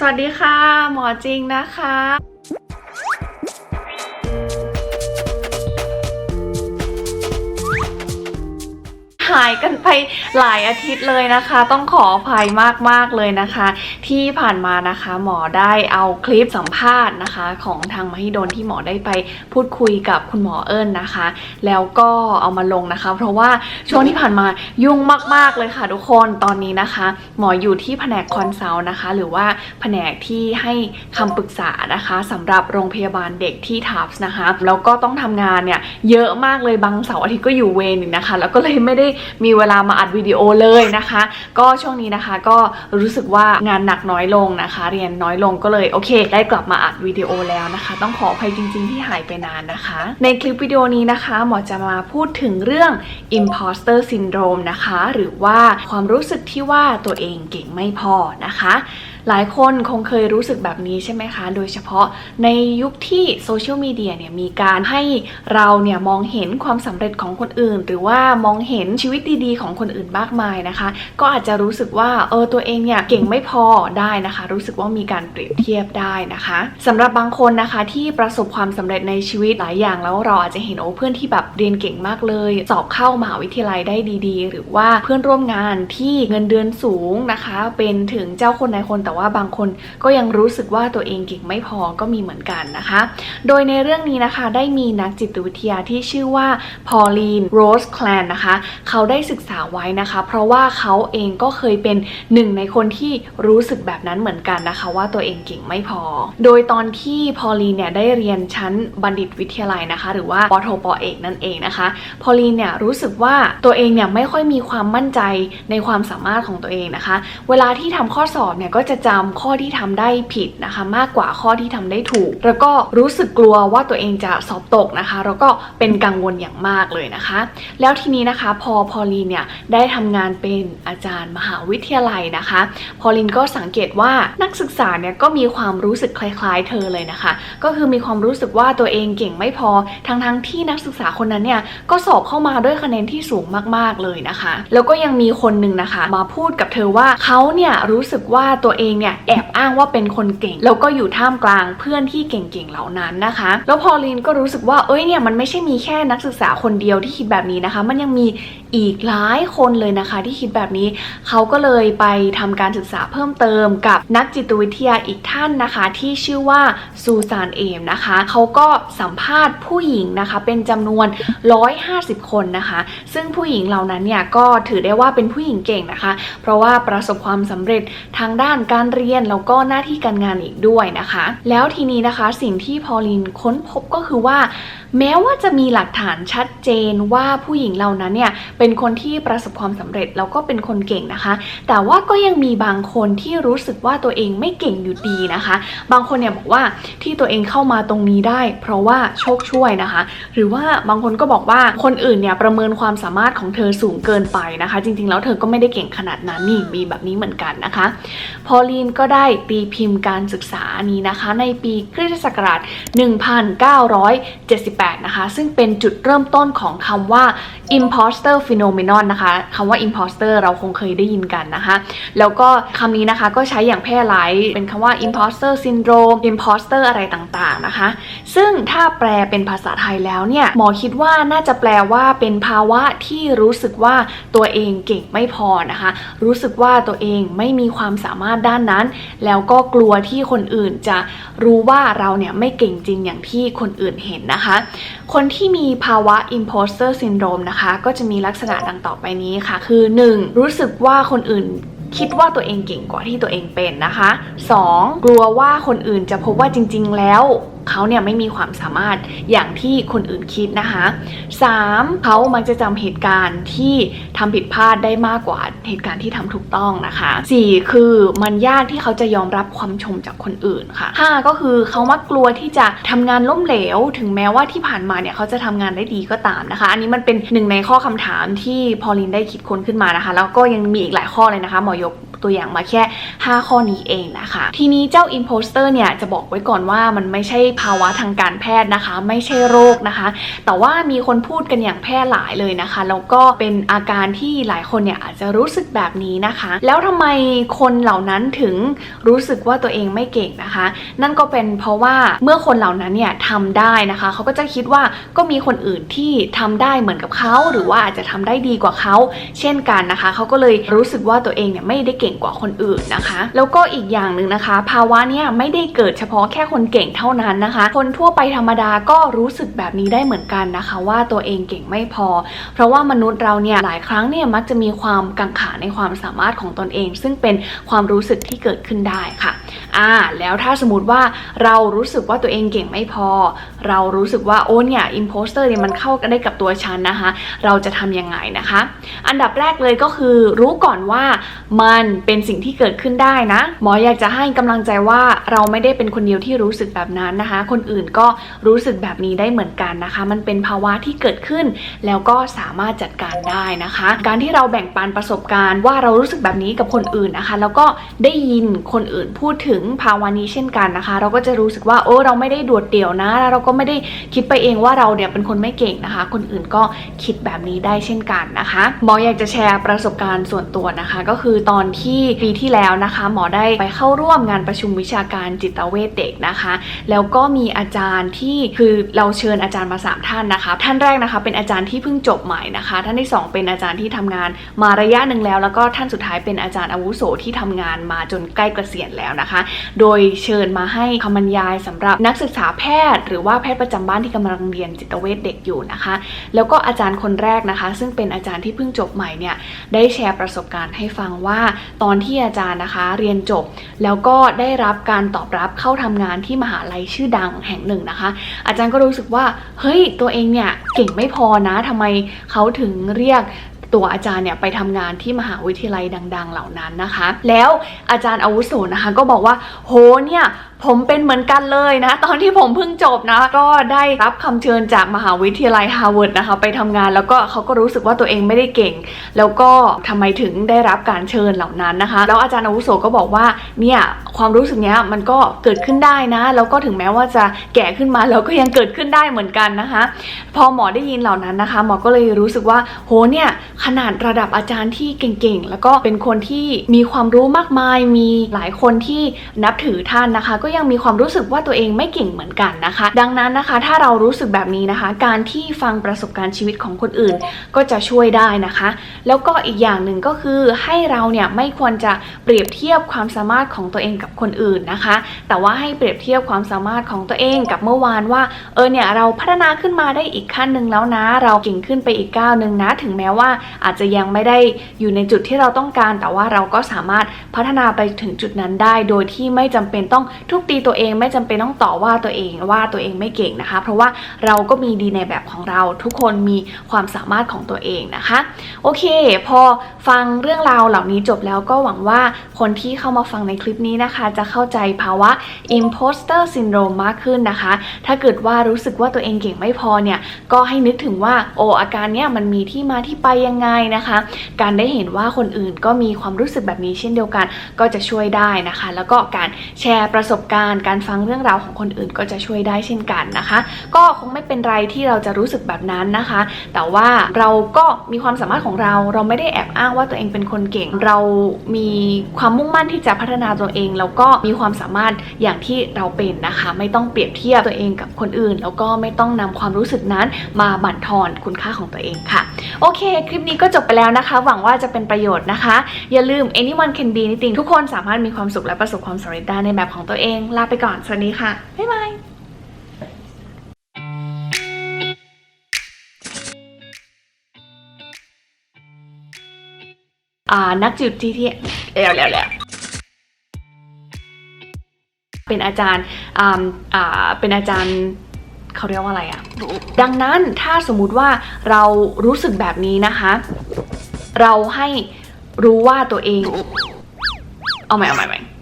สวัสดีค่ะ หมอจริงนะคะ หายกันไปหลายอาทิตย์เลยนะคะ ต้องขออภัยมากๆเลยนะคะ ที่ผ่านมานะคะหมอได้เอาคลิปสัมภาษณ์นะคะ ของทางมหิดลที่หมอได้ไปพูดคุยกับคุณหมอเอิญนะคะ แล้วก็เอามาลงนะคะ เพราะว่าช่วงที่ผ่านมายุ่งมากๆเลยค่ะทุกคนตอนนี้นะคะ หมออยู่ที่แผนกคอนซัลท์นะคะ หรือว่าแผนกที่ให้คำปรึกษานะคะสำหรับโรงพยาบาลเด็กที่ทับส์นะคะแล้วก็ต้องทำงานเนี่ยเยอะมากเลยบางเสาร์อาทิตย์ก็อยู่เวรอีกนะคะ แล้วก็เลยไม่ได้มีเวลามาอัดวิดีโอเลยนะคะ ก็ช่วงนี้นะคะก็รู้สึกว่างานหนักน้อยลงนะคะ เรียนน้อยลงก็เลยโอเค ได้กลับมาอัดวิดีโอแล้วนะคะ ต้องขออภัยจริง ๆ ที่หายไปนานนะคะ ในคลิปวิดีโอนี้นะคะ หมอจะมาพูดถึงเรื่อง imposter syndrome นะคะ หรือว่าความรู้สึกที่ว่าตัวเองเก่งไม่พอนะคะ หลายคนคงเคยรู้สึกแบบนี้ใช่ไหมคะ โดยเฉพาะในยุคที่โซเชียลมีเดียเนี่ยมีการให้เราเนี่ยมองเห็นความสำเร็จของคนอื่น หรือว่ามองเห็นชีวิตดีๆ ของคนอื่นมากมายนะคะ ก็อาจจะรู้สึกว่าเออตัวเองเนี่ยเก่งไม่พอได้นะคะ รู้สึกว่ามีการเปรียบเทียบได้นะคะสำหรับบางคนนะคะที่ประสบความสำเร็จในชีวิตหลายอย่างแล้วเราอาจจะเห็นโอ้เพื่อนที่แบบเรียนเก่งมากเลย สอบเข้ามหาวิทยาลัยได้ดี ๆ หรือว่าเพื่อนร่วมงานที่เงินเดือนสูงนะคะ เป็นถึงเจ้าคนนายคนแต่ว่าบางคนก็ยังรู้สึกว่าตัวเองเก่งไม่พอก็มีเหมือนกันนะคะ โดยในเรื่องนี้นะคะได้มีนักจิตวิทยาที่ชื่อว่าพอลีนโรสแคลนนะคะ เขาได้ศึกษาไว้นะคะ เพราะว่าเขาเองก็เคยเป็นหนึ่งในคนที่รู้สึกแบบนั้นเหมือนกันนะคะ ว่าตัวเองเก่งไม่พอ โดยตอนที่พอลีนเนี่ยได้เรียนชั้นบัณฑิตวิทยาลัยนะคะ หรือว่าปโทปเอกนั่นเองนะคะ พอลีนเนี่ยรู้สึกว่าตัวเองเนี่ยไม่ค่อยมีความมั่นใจในความสามารถของตัวเองนะคะ เวลาที่ทำข้อสอบเนี่ยก็จะจำข้อที่ทำได้ผิดนะคะ มากกว่าข้อที่ทำได้ถูก แล้วก็รู้สึกกลัวว่าตัวเองจะสอบตกนะคะ แล้วก็เป็นกังวลอย่างมากเลยนะคะ แล้วทีนี้นะคะพอพอลีนเนี่ยได้ทำงานเป็นอาจารย์มหาวิทยาลัยนะคะ พอลินก็สังเกตว่านักศึกษาเนี่ยก็มีความรู้สึกคล้ายๆ เธอเลยนะคะ ก็คือมีความรู้สึกว่าตัวเองเก่งไม่พอทั้งๆที่นักศึกษาคนนั้นเนี่ยก็สอบเข้ามาด้วยคะแนนที่สูงมากๆเลยนะคะ แล้วก็ยังมีคนหนึ่งนะคะ มาพูดกับเธอว่าเขาเนี่ยรู้สึกว่าตัวเองเนี่ยแอบอ้างว่าเป็นคนเก่ง แล้วก็อยู่ท่ามกลางเพื่อนที่เก่งๆเหล่านั้นนะคะ แล้วพอลินก็รู้สึกว่าเอ้ยเนี่ยมันไม่ใช่มีแค่นักศึกษาคนเดียวที่คิดแบบนี้นะคะ มันยังมี อีกหลายคนเลยนะคะที่คิดแบบนี้เขาก็เลยไปทำการศึกษาเพิ่มเติมกับนักจิตวิทยาอีกท่านนะคะ ที่ชื่อว่าซูซานเอมนะคะเขาก็สัมภาษณ์ผู้หญิงนะคะเป็นจำนวน 150 คนนะคะ ซึ่งผู้หญิงเหล่านั้นเนี่ยก็ถือได้ว่าเป็นผู้หญิงเก่งนะคะ เพราะว่าประสบความสำเร็จทางด้านการเรียนแล้วก็หน้าที่การงานอีกด้วยนะคะ แล้วทีนี้นะคะสิ่งที่พอลินค้นพบก็คือว่า แม้ว่าจะมีหลักฐานชัดเจนว่าผู้หญิงเหล่านั้นเนี่ยเป็นเป็นคนที่ประสบความสำเร็จแล้วก็เป็นคนเก่งนะคะ แต่ว่าก็ยังมีบางคนที่รู้สึกว่าตัวเองไม่เก่งอยู่ดีนะคะ บางคนเนี่ยบอกว่าที่ตัวเองเข้ามาตรงนี้ได้ เพราะว่าโชคช่วยนะคะ หรือว่าบางคนก็บอกว่าคนอื่นเนี่ยประเมินความสามารถของเธอสูงเกินไปนะคะ จริงๆ แล้วเธอก็ไม่ได้เก่งขนาดนั้นนี่มีแบบนี้เหมือนกันนะคะ พอลีนก็ได้ตีพิมพ์การศึกษานี้นะคะ ในปีคริสตศักราช 1978 นะคะ ซึ่งเป็นจุดเริ่มต้นของคำว่า imposter phenomenon นะคะคำว่า imposter เราคงเคยได้ยินกันนะคะ แล้วก็คำนี้นะคะก็ใช้อย่างแพร่หลายเป็นคำว่า imposter syndrome imposter อะไรต่างๆนะคะ ซึ่งถ้าแปลเป็นภาษาไทยแล้วเนี่ยหมอคิดว่าน่าจะแปลว่าเป็นภาวะที่รู้สึกว่าตัวเองเก่งไม่พอนะคะ รู้สึกว่าตัวเองไม่มีความสามารถด้านนั้น แล้วก็กลัวที่คนอื่นจะรู้ว่าเราเนี่ยไม่เก่งจริงอย่างที่คนอื่นเห็นนะคะ คนที่มีภาวะ imposter syndrome นะคะ ก็จะมีลักกษณะดังต่อไปนี้ค่ะ คือ 1. รู้สึกว่าคนอื่นคิดว่าตัวเองเก่งกว่าที่ตัวเองเป็นนะคะ 2. กลัวว่าคนอื่นจะพบว่าจริง ๆ แล้ว เขาเนี่ยไม่มีความสามารถอย่างที่คนอื่นคิดนะคะ 3. เขามักจะจำเหตุการณ์ที่ทำผิดพลาดได้มากกว่าเหตุการณ์ที่ทำถูกต้องนะคะ 4. คือมันยากที่เขาจะยอมรับความชมจากคนอื่นค่ะ 5. ก็คือเขามักกลัวที่จะทำงานล้มเหลว ถึงแม้ว่าที่ผ่านมาเนี่ยเขาจะทำงานได้ดีก็ตามนะคะ อันนี้มันเป็นหนึ่งในข้อคำถามที่พอลินได้คิดค้นขึ้นมานะคะ แล้วก็ยังมีอีกหลายข้อเลยนะคะหมอยก ตัวอย่างมาแค่ 5 ข้อนี้เองนะคะ ทีนี้เจ้า imposter เนี่ยจะบอกไว้ก่อนว่ามันไม่ใช่ภาวะทางการแพทย์นะคะ ไม่ใช่โรคนะคะ แต่ว่ามีคนพูดกันอย่างแพร่หลายเลยนะคะ แล้วก็เป็นอาการที่หลายคนเนี่ยอาจจะรู้สึกแบบนี้นะคะ แล้วทำไมคนเหล่านั้นถึงรู้สึกว่าตัวเองไม่เก่งนะคะ นั่นก็เป็นเพราะว่าเมื่อคนเหล่านั้นเนี่ยทำได้นะคะเขาก็จะคิดว่าก็มีคนอื่นที่ทำได้เหมือนกับเขาหรือว่าอาจจะทำได้ดีกว่าเขาเช่นกันนะคะเขาก็เลยรู้สึกว่าตัวเองเนี่ยไม่ได้เก่งกว่าคนอื่นนะคะ แล้วก็อีกอย่างหนึ่งนะคะ ภาวะเนี่ยไม่ได้เกิดเฉพาะแค่คนเก่งเท่านั้นนะคะ คนทั่วไปธรรมดาก็รู้สึกแบบนี้ได้เหมือนกันนะคะ ว่าตัวเองเก่งไม่พอ เพราะว่ามนุษย์เราเนี่ยหลายครั้งเนี่ยมักจะมีความกังขาในความสามารถของตนเอง ซึ่งเป็นความรู้สึกที่เกิดขึ้นได้ค่ะ อ่าแล้วถ้าสมมติว่าเรารู้สึกว่าตัวเองเก่งไม่พอ เรารู้สึกว่าโอ้เนี่ยอิมโพสเตอร์เนี่ยมันเข้ากันได้กับตัวฉันนะคะ เราจะทำยังไงนะคะ อันดับแรกเลยก็คือรู้ก่อนว่ามันเป็นสิ่งที่เกิดขึ้นได้นะ หมออยากจะให้กำลังใจว่าเราไม่ได้เป็นคนเดียวที่รู้สึกแบบนั้นนะคะ คนอื่นก็รู้สึกแบบนี้ได้เหมือนกันนะคะ มันเป็นภาวะที่เกิดขึ้น แล้วก็สามารถจัดการได้นะคะ การที่เราแบ่งปันประสบการณ์ว่าเรารู้สึกแบบนี้กับคนอื่นนะคะ แล้วก็ได้ยินคนอื่นพูดถึงภาวะนี้เช่นกันนะคะ เราก็จะรู้สึกว่าโอ้เราไม่ได้โดดเดี่ยวนะแล้วเราก็ไม่ได้คิดไปเองว่าเราเนี่ยเป็นคนไม่เก่งนะคะ คนอื่นก็คิดแบบนี้ได้เช่นกันนะคะหมออยากจะแชร์ประสบการณ์ส่วนตัวนะคะ ก็คือตอนที่ปีที่แล้วนะคะ หมอได้ไปเข้าร่วมงานประชุมวิชาการจิตเวชเด็กนะคะ แล้วก็มีอาจารย์ที่คือเราเชิญอาจารย์มาสามท่านนะคะ ท่านแรกนะคะเป็นอาจารย์ที่เพิ่งจบใหม่นะคะ ท่านที่สองเป็นอาจารย์ที่ทำงานมาระยะหนึ่งแล้ว แล้วก็ท่านสุดท้ายเป็นอาจารย์อาวุโสที่ทำงานมาจนใกล้เกษียณแล้วนะคะโดยเชิญมาให้คำบรรยายสำหรับนักศึกษาแพทย์ หรือว่าแพทย์ประจำบ้านที่กำลังเรียนจิตเวชเด็กอยู่นะคะ แล้วก็อาจารย์คนแรกนะคะ ซึ่งเป็นอาจารย์ที่เพิ่งจบใหม่เนี่ยได้แชร์ประสบการณ์ให้ฟังว่า ตอนที่อาจารย์นะคะเรียนจบ แล้วก็ได้รับการตอบรับเข้าทำงานที่มหาลัยชื่อดังแห่งหนึ่งนะคะ อาจารย์ก็รู้สึกว่าเฮ้ยตัวเองเนี่ยเก่งไม่พอนะทำไมเขาถึงเรียก ตัวอาจารย์เนี่ยไปทำงานที่มหาวิทยาลัยดัง ๆ เหล่านั้นนะคะ แล้วอาจารย์อาวุโสนะคะก็บอกว่าโหเนี่ยผมเป็นเหมือนกันเลยนะ ตอนที่ผมเพิ่งจบนะ ก็ได้รับคำเชิญจากมหาวิทยาลัยฮาร์วาร์ดนะคะ ไปทำงานแล้วก็เขาก็รู้สึกว่าตัวเองไม่ได้เก่ง แล้วก็ทำไมถึงได้รับการเชิญเหล่านั้นนะคะ แล้วอาจารย์อาวุโสก็บอกว่าเนี่ยความรู้สึกเนี้ยมันก็เกิดขึ้นได้นะ แล้วก็ถึงแม้ว่าจะแก่ขึ้นมาแล้วก็ยังเกิดขึ้นได้เหมือนกันนะคะ พอหมอได้ยินเหล่านั้นนะคะ หมอก็เลยรู้สึกว่าโหเนี่ยขนาดระดับอาจารย์ที่เก่งๆ แล้วก็เป็นคนที่มีความรู้มากมายมีหลายคนที่นับถือท่านนะคะก็ยังมีความรู้สึกว่าตัวเองไม่เก่งเหมือนกันนะคะ ดังนั้นนะคะ ถ้าเรารู้สึกแบบนี้นะคะ การที่ฟังประสบการณ์ชีวิตของคนอื่น ก็จะช่วยได้นะคะ แล้วก็อีกอย่างหนึ่งก็คือให้เราเนี่ยไม่ควรจะเปรียบเทียบความสามารถของตัวเองกับคนอื่นนะคะ แต่ว่าให้เปรียบเทียบความสามารถของตัวเองกับเมื่อวานว่าเออเนี่ยเราพัฒนาขึ้นมาได้อีกขั้นหนึ่งแล้วนะ เราเก่งขึ้นไปอีกก้าวหนึ่งนะ ถึงแม้ว่าอาจจะยังไม่ได้อยู่ในจุดที่เราต้องการ แต่ว่าเราก็สามารถพัฒนาไปถึงจุดนั้นได้ โดยที่ไม่จำเป็นต้องทุุบตีตัวเองไม่จำเป็นต้องต่อว่าตัวเองว่าตัวเองไม่เก่งนะคะ เพราะว่าเราก็มีดีในแบบของเราทุกคนมีความสามารถของตัวเองนะคะ โอเค พอฟังเรื่องราวเหล่านี้จบแล้วก็หวังว่าคนที่เข้ามาฟังในคลิปนี้นะคะ จะเข้าใจภาวะ imposter syndrome มากขึ้นนะคะ ถ้าเกิดว่ารู้สึกว่าตัวเองเก่งไม่พอเนี่ยก็ให้นึกถึงว่าโออาการเนี้ยมันมีที่มาที่ไปยังไงนะคะ การได้เห็นว่าคนอื่นก็มีความรู้สึกแบบนี้เช่นเดียวกัน ก็จะช่วยได้นะคะ แล้วก็การแชร์ประสบการณ์ การฟังเรื่องราวของคนอื่นก็จะช่วยได้เช่นกันนะคะ ก็คงไม่เป็นไรที่เราจะรู้สึกแบบนั้นนะคะ แต่ว่าเราก็มีความสามารถของเรา เราไม่ได้แอบอ้างว่าตัวเองเป็นคนเก่ง เรามีความมุ่งมั่นที่จะพัฒนาตัวเอง แล้วก็มีความสามารถอย่างที่เราเป็นนะคะ ไม่ต้องเปรียบเทียบตัวเองกับคนอื่น แล้วก็ไม่ต้องนำความรู้สึกนั้นมาบั่นทอนคุณค่าของตัวเองค่ะ โอเค คลิปนี้ก็จบไปแล้วนะคะ หวังว่าจะเป็นประโยชน์นะคะ อย่าลืม anyone can be anything ทุกคนสามารถมีความสุขและประสบความสำเร็จได้ในแบบของตัวเอง ลาไปก่อน สวัสดีค่ะ บ๊ายบายอ่านักจิตวิทยาเร็วเร็วเร็วเป็นอาจารย์อ่าอ่าเป็นอาจารย์ เขาเรียกว่าอะไรอะดังนั้นถ้าสมมุติว่าเรารู้สึกแบบนี้นะคะ เราให้รู้ว่าตัวเอง เอาใหม่เอาใหม่เอาใหม่